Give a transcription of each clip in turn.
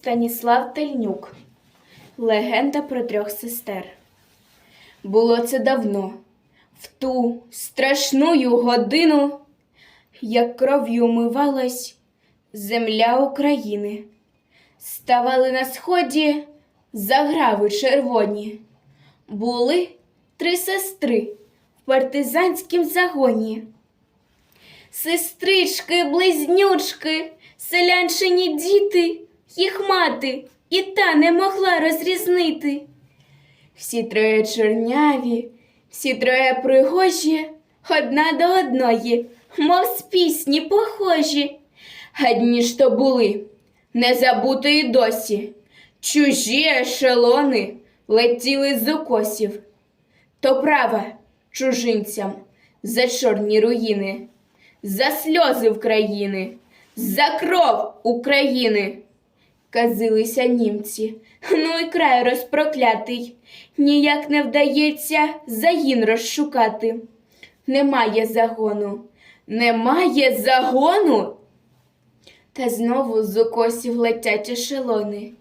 Станіслав Тельнюк. Легенда про трьох сестер. Було це давно, в ту страшную годину, як кров'ю умивалась земля України. Ставали на сході заграви червоні. Були три сестри в партизанськім загоні. Сестрички, близнючки, селянчині діти, їх мати і та не могла розрізнити. Всі троє чорняві, всі троє пригожі, одна до одної, мов з пісні похожі. Гадні ж то були, не забутої досі, чужі ешелони летіли з укосів. То права чужинцям за чорні руїни, за сльози України, за кров України. Казилися німці, ну і край розпроклятий, ніяк не вдається загін розшукати. Немає загону, немає загону. Та знову з укосів летять ешелони,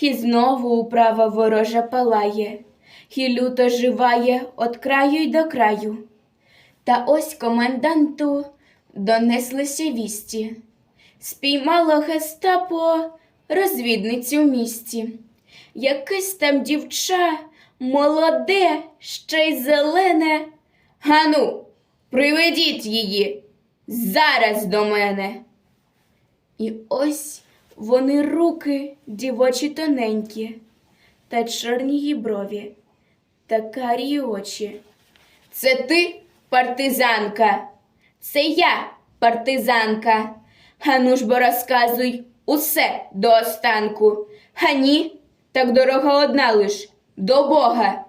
і знову управа ворожа палає, і люто живає от краю й до краю. Та ось коменданту донеслися вісті. Спіймало гестапо розвідницю в місті. Якесь там дівча, молоде, ще й зелене. Гану, приведіть її зараз до мене. І ось вони руки дівочі тоненькі, та чорні брові, та карі очі. Це ти, партизанка, це я, партизанка. Гану ж бо розказуй усе до останку. А ні, так дорога одна лиш до Бога.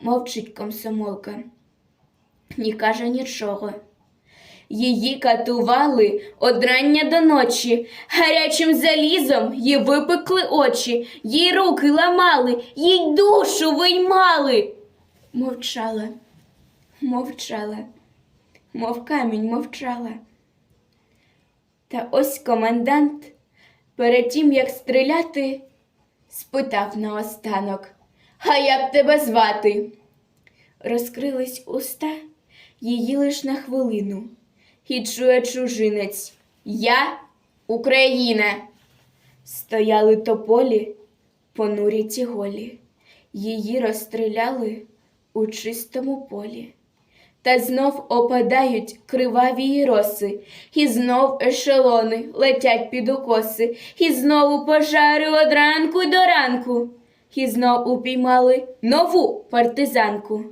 Мовчить комсомолка, ні каже нічого. Її катували од рання до ночі, гарячим залізом їй випекли очі, їй руки ламали, їй душу виймали. Мовчала, мовчала, мов камінь мовчала. Та ось комендант, перед тим, як стріляти, спитав наостанок, а як тебе звати? Розкрились уста її лиш на хвилину, і чує чужинець Я Україна. Стояли тополі, понурі ті голі, її розстріляли у чистому полі. Та знов опадають криваві роси, і знов ешелони летять під укоси, і знову пожари од ранку до ранку, і знов упіймали нову партизанку.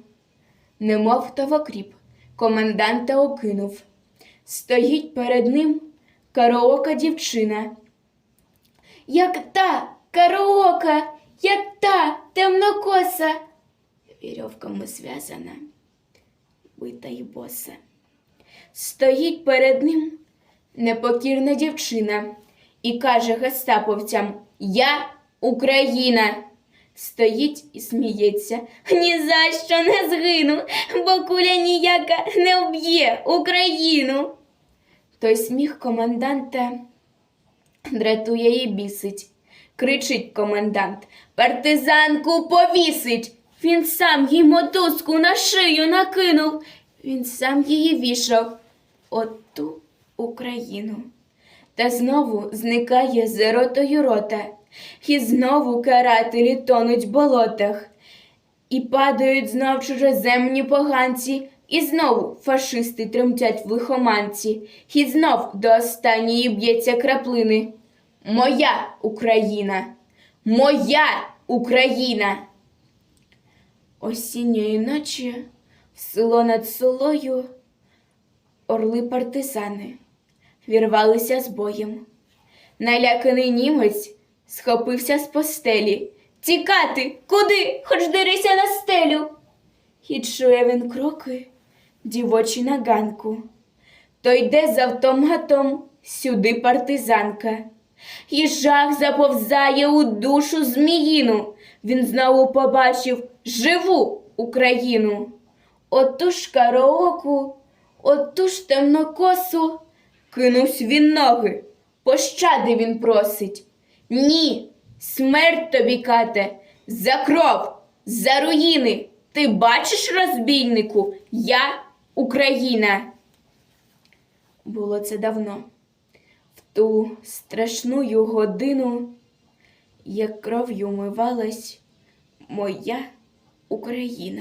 Немов тавокріп, коменданта окинув. Стоїть перед ним караока дівчина. Як та караока, як та темнокоса, вірьовками зв'язана бита й. Стоїть перед ним непокірна дівчина і каже гестаповцям Я Україна. Стоїть і сміється. Ні за що не згину, бо куля ніяка не вб'є Україну. Той сміх коменданта дратує і бісить. Кричить комендант. Партизанку повісить. Він сам їй мотузку на шию накинув. Він сам її вішав. Оту Україну. Та знову зникає з ротою рота, і знову карателі тонуть в болотах, і падають знов чужеземні поганці, і знову фашисти тремтять в лихоманці, і знов до останньої б'ється краплини. Моя Україна! Моя Україна! Осінньої ночі в село над селою орли партизани вірвалися з боєм. Наляканий німець схопився з постелі. Тікати, куди, хоч дирися на стелю. І чує він кроки дівочі на ганку. То йде з автоматом сюди партизанка. І жах заповзає у душу зміїну. Він знову побачив живу Україну. Оту ж караоку, оту ж темнокосу, кинувсь він ноги, пощади він просить. Ні, смерть тобі, кате, за кров, за руїни. Ти бачиш, розбійнику, я Україна. Було це давно, ту страшную годину, як кров'ю мивалась моя Україна.